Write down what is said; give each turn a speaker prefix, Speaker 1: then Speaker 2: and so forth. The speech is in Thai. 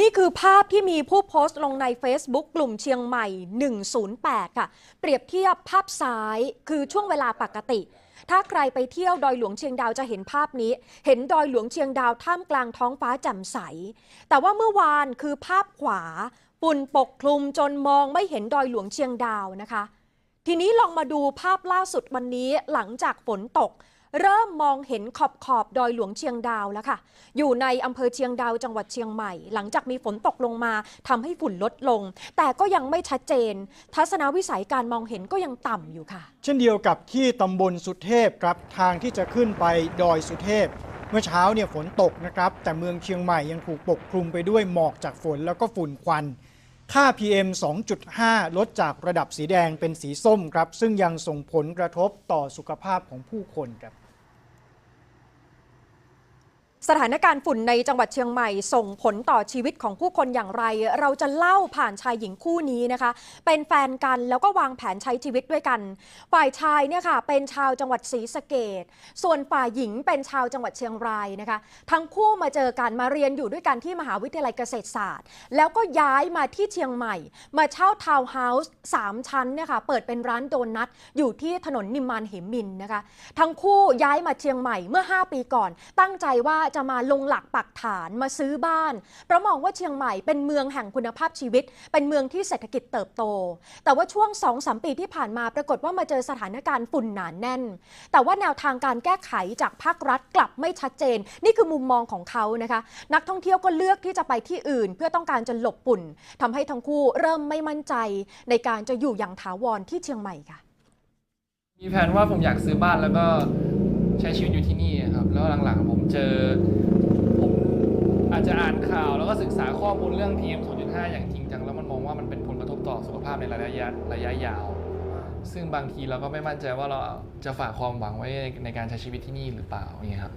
Speaker 1: นี่คือภาพที่มีผู้โพสต์ลงใน Facebook กลุ่มเชียงใหม่ 108 ค่ะ เปรียบเทียบภาพซ้ายคือช่วงเวลาปกติ ถ้าใครไปเที่ยวดอยหลวงเชียงดาวจะเห็นภาพนี้ เห็นดอยหลวงเชียงดาวท่ามกลางท้องฟ้าแจ่มใส แต่ว่าเมื่อวานคือภาพขวาฝุ่นปกคลุมจนมองไม่เห็นดอยหลวงเชียงดาวนะคะ ทีนี้ลองมาดูภาพล่าสุดวันนี้หลังจากฝนตก เริ่มมองเห็นขอบขอบดอยหลวงเชียงดาวแล้วค่ะ อยู่ในอำเภอเชียงดาวจังหวัดเชียงใหม่ หลังจากมีฝนตกลงมาทำให้ฝุ่นลดลง แต่ก็ยังไม่ชัดเจน ทัศนวิสัยการมองเห็นก็ยังต่ำอยู่ค่ะ
Speaker 2: เช่นเดียวกับที่ตำบลสุเทพครับทางที่จะขึ้นไปดอยสุเทพ เมื่อเช้าเนี่ยฝนตกนะครับ แต่เมืองเชียงใหม่ยังถูกปกคลุมไปด้วยหมอกจากฝนแล้วก็ฝุ่นควันค่า PM 2.5 ลดจากระดับสีแดงเป็นสีส้มครับ ซึ่งยังส่งผลกระทบต่อสุขภาพของผู้คนครับ
Speaker 1: สถานการณ์ฝุ่นในจังหวัดเชียงใหม่ส่งผลต่อชีวิตของผู้คนอย่างไร เราจะเล่าผ่านชายหญิงคู่นี้นะคะ เป็นแฟนกันแล้วก็วางแผนใช้ชีวิตด้วยกัน ฝ่ายชายเนี่ยค่ะเป็นชาวจังหวัดศรีสะเกดส่วนฝ่ายหญิงเป็นชาวจังหวัดเชียงรายนะคะ ทั้งคู่มาเจอกันมาเรียนอยู่ด้วยกันที่มหาวิทยาลัยเกษตรศาสตร์ แล้วก็ย้ายมาที่เชียงใหม่ มาเช่าทาวน์เฮาส์สามชั้นเนี่ยค่ะเปิดเป็นร้านโดนัทอยู่ที่ถนนนิมมานเหมินนะคะ ทั้งคู่ย้ายมาเชียงใหม่เมื่อ 5 ปีก่อน ตั้งใจว่าจะมาลงหลักปักฐานมาซื้อบ้านเพราะมองว่าเชียงใหม่เป็นเมืองแห่งคุณภาพชีวิต เป็นเมืองที่เศรษฐกิจเติบโต แต่ว่าช่วง2-3ปีที่ผ่านมาปรากฏว่ามาเจอสถานการณ์ฝุ่นหนานแน่น แต่ว่าแนวทางการแก้ไขจากภาครัฐกลับไม่ชัดเจน นี่คือมุมมองของเขานะคะ นักท่องเที่ยวก็เลือกที่จะไปที่อื่น เพื่อต้องการจะหลบฝุ่นทำให้ทั้งคู่เริ่มไม่มั่นใจ ในการจะอยู่อย่างถาวรที่เชียงใหม่ค่ะ
Speaker 3: มีแผนว่าผมอยากซื้อบ้านแล้วก็ ใช้ชีวิตอยู่ที่นี่ครับ แล้วหลังๆผมเจอ ผมอาจจะอ่านข่าวแล้วก็ศึกษาข้อมูลเรื่อง PM 2.5 อย่างจริงจังแล้วมันมองว่ามันเป็นผลกระทบต่อสุขภาพในระยะระยะยาว ซึ่งบางทีเราก็ไม่มั่นใจว่าเราจะฝากความหวังไว้ในการใช้ชีวิตที่นี่หรือเปล่าอย่างเงี้ยครับ